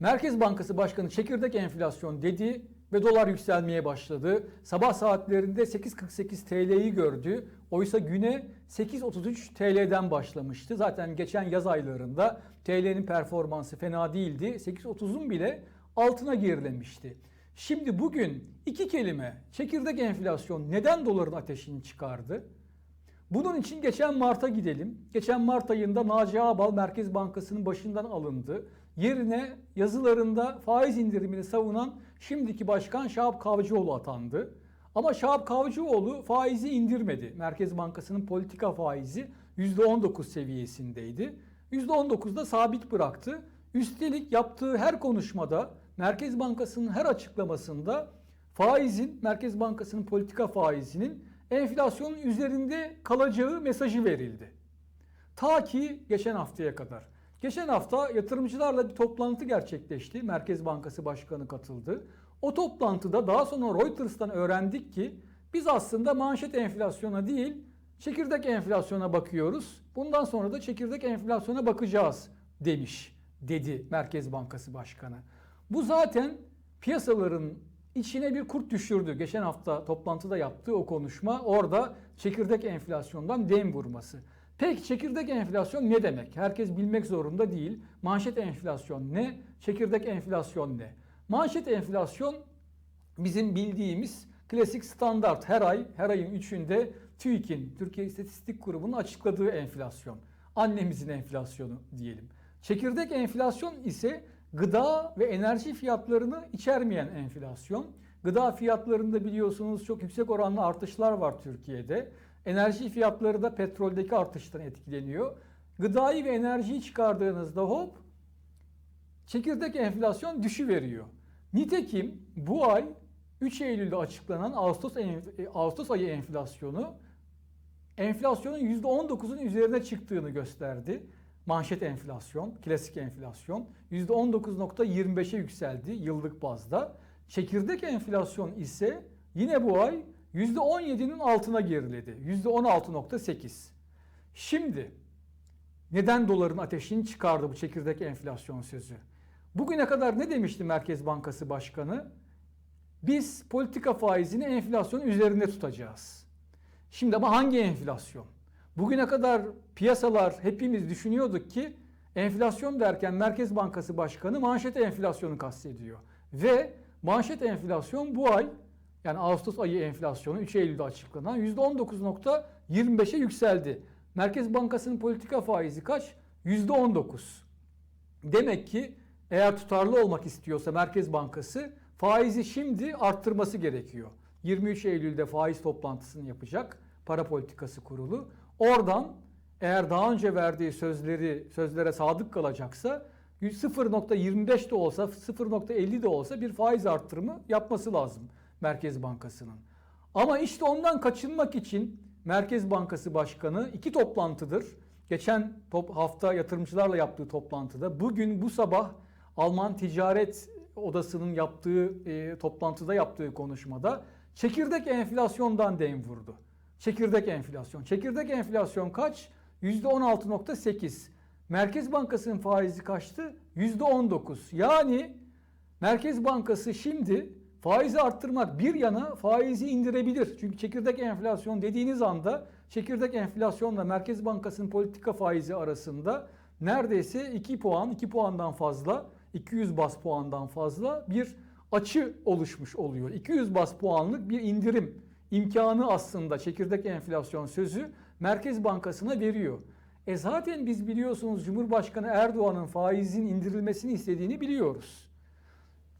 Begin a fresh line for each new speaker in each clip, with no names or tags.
Merkez Bankası Başkanı çekirdek enflasyon dedi ve dolar yükselmeye başladı. Sabah saatlerinde 8.48 TL'yi gördü. Oysa güne 8.33 TL'den başlamıştı. Zaten geçen yaz aylarında TL'nin performansı fena değildi. 8.30'un bile altına gerilemişti. Şimdi bugün iki kelime çekirdek enflasyon neden doların ateşini çıkardı? Bunun için geçen Mart'a gidelim. Geçen Mart ayında Naci Ağbal Merkez Bankası'nın başından alındı. Yerine yazılarında faiz indirimini savunan şimdiki başkan Şahap Kavcıoğlu atandı. Ama Şahap Kavcıoğlu faizi indirmedi. Merkez Bankası'nın politika faizi %19 seviyesindeydi. %19'da sabit bıraktı. Üstelik yaptığı her konuşmada Merkez Bankası'nın her açıklamasında faizin, Merkez Bankası'nın politika faizinin enflasyonun üzerinde kalacağı mesajı verildi. Ta ki geçen haftaya kadar. Geçen hafta yatırımcılarla bir toplantı gerçekleşti. Merkez Bankası Başkanı katıldı. O toplantıda daha sonra Reuters'tan öğrendik ki biz aslında manşet enflasyona değil çekirdek enflasyona bakıyoruz. Bundan sonra da çekirdek enflasyona bakacağız demiş dedi Merkez Bankası Başkanı. Bu zaten piyasaların içine bir kurt düşürdü. Geçen hafta toplantıda yaptığı o konuşma orada çekirdek enflasyondan dem vurması. Peki çekirdek enflasyon ne demek? Herkes bilmek zorunda değil. Manşet enflasyon ne? Çekirdek enflasyon ne? Manşet enflasyon bizim bildiğimiz klasik standart her ay, her ayın 3'ünde TÜİK'in, Türkiye İstatistik Kurumu'nun açıkladığı enflasyon. Annemizin enflasyonu diyelim. Çekirdek enflasyon ise gıda ve enerji fiyatlarını içermeyen enflasyon. Gıda fiyatlarında biliyorsunuz çok yüksek oranlı artışlar var Türkiye'de. Enerji fiyatları da petroldeki artıştan etkileniyor. Gıdayı ve enerjiyi çıkardığınızda hop çekirdek enflasyon düşüveriyor. Nitekim bu ay 3 Eylül'de açıklanan Ağustos, Ağustos ayı enflasyonu enflasyonun %19'un üzerine çıktığını gösterdi. Manşet enflasyon, klasik enflasyon %19.25'e yükseldi yıllık bazda. Çekirdek enflasyon ise yine bu ay %17'nin altına geriledi. %16.8. Şimdi neden doların ateşini çıkardı bu çekirdek enflasyon sözü? Bugüne kadar ne demişti Merkez Bankası Başkanı? Biz politika faizini enflasyonun üzerinde tutacağız. Şimdi ama hangi enflasyon? Bugüne kadar piyasalar hepimiz düşünüyorduk ki enflasyon derken Merkez Bankası Başkanı manşet enflasyonu kastediyor. Ve manşet enflasyon bu ay yani Ağustos ayı enflasyonu 3 Eylül'de açıklanan %19.25'e yükseldi. Merkez Bankası'nın politika faizi kaç? %19. Demek ki eğer tutarlı olmak istiyorsa Merkez Bankası faizi şimdi arttırması gerekiyor. 23 Eylül'de faiz toplantısını yapacak para politikası kurulu. Oradan eğer daha önce verdiği sözleri sözlere sadık kalacaksa 0.25 de olsa 0.50 de olsa bir faiz arttırımı yapması lazım Merkez Bankası'nın. Ama işte ondan kaçınmak için Merkez Bankası Başkanı iki toplantıdır. Geçen top, hafta yatırımcılarla yaptığı toplantıda, bugün bu sabah Alman Ticaret Odası'nın yaptığı e, toplantıda yaptığı konuşmada çekirdek enflasyondan dem vurdu. Çekirdek enflasyon. Çekirdek enflasyon kaç? %16.8. Merkez Bankası'nın faizi kaçtı? %19. Yani Merkez Bankası şimdi faizi arttırmak bir yana faizi indirebilir. Çünkü çekirdek enflasyon dediğiniz anda çekirdek enflasyonla Merkez Bankası'nın politika faizi arasında neredeyse 2 puan, 2 puandan fazla, 200 bas puandan fazla bir açı oluşmuş oluyor. 200 bas puanlık bir indirim imkanı aslında çekirdek enflasyon sözü Merkez Bankası'na veriyor. E zaten biz biliyorsunuz Cumhurbaşkanı Erdoğan'ın faizin indirilmesini istediğini biliyoruz.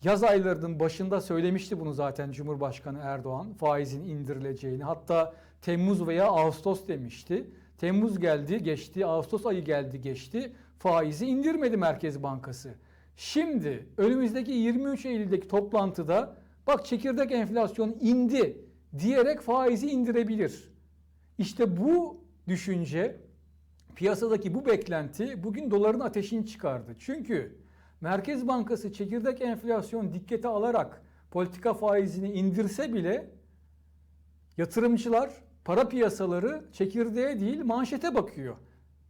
Yaz aylarının başında söylemişti bunu zaten Cumhurbaşkanı Erdoğan faizin indirileceğini. Hatta Temmuz veya Ağustos demişti. Temmuz geldi geçti, Ağustos ayı geldi geçti. Faizi indirmedi Merkez Bankası. Şimdi önümüzdeki 23 Eylül'deki toplantıda bak çekirdek enflasyon indi diyerek faizi indirebilir. İşte bu düşünce, piyasadaki bu beklenti bugün doların ateşini çıkardı. Çünkü Merkez Bankası çekirdek enflasyon dikkate alarak politika faizini indirse bile yatırımcılar, para piyasaları çekirdeğe değil manşete bakıyor.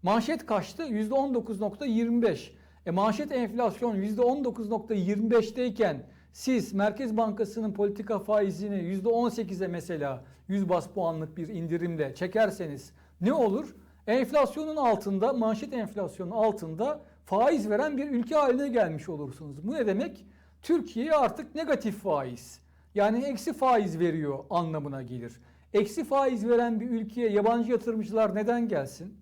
Manşet kaçtı? %19.25. E manşet enflasyon %19.25'teyken siz Merkez Bankası'nın politika faizini %18'e mesela 100 bas puanlık bir indirimle çekerseniz ne olur? Enflasyonun altında, manşet enflasyonun altında faiz veren bir ülke haline gelmiş olursunuz. Bu ne demek? Türkiye artık negatif faiz. Yani eksi faiz veriyor anlamına gelir. Eksi faiz veren bir ülkeye yabancı yatırımcılar neden gelsin?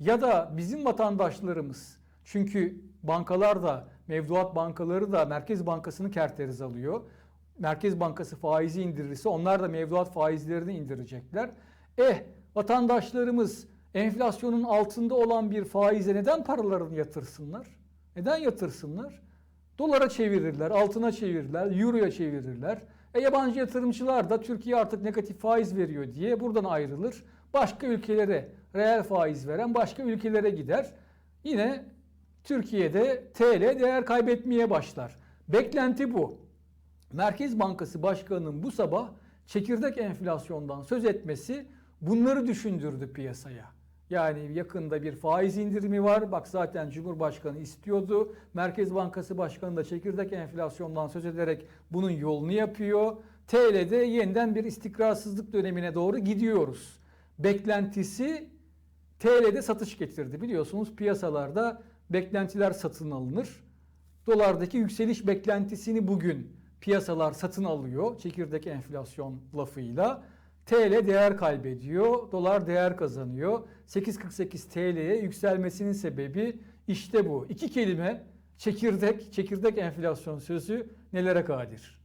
Ya da bizim vatandaşlarımız çünkü bankalar da mevduat bankaları da Merkez Bankası'nı kerteriz alıyor. Merkez Bankası faizi indirirse onlar da mevduat faizlerini indirecekler. Eh vatandaşlarımız enflasyonun altında olan bir faize neden paralarını yatırsınlar? Neden yatırsınlar? Dolara çevirirler, altına çevirirler, euroya çevirirler. E yabancı yatırımcılar da Türkiye artık negatif faiz veriyor diye buradan ayrılır. Başka ülkelere reel faiz veren başka ülkelere gider. Yine Türkiye'de TL değer kaybetmeye başlar. Beklenti bu. Merkez Bankası Başkanı'nın bu sabah çekirdek enflasyondan söz etmesi bunları düşündürdü piyasaya. Yani yakında bir faiz indirimi var. Bak zaten Cumhurbaşkanı istiyordu. Merkez Bankası Başkanı da çekirdek enflasyondan söz ederek bunun yolunu yapıyor. TL'de yeniden bir istikrarsızlık dönemine doğru gidiyoruz. Beklentisi TL'de satış getirdi. Biliyorsunuz piyasalarda beklentiler satın alınır. Dolardaki yükseliş beklentisini bugün piyasalar satın alıyor çekirdek enflasyon lafıyla. TL değer kaybediyor, dolar değer kazanıyor. 8.48 TL'ye yükselmesinin sebebi işte bu. İki kelime çekirdek, çekirdek enflasyon sözü nelere kadir?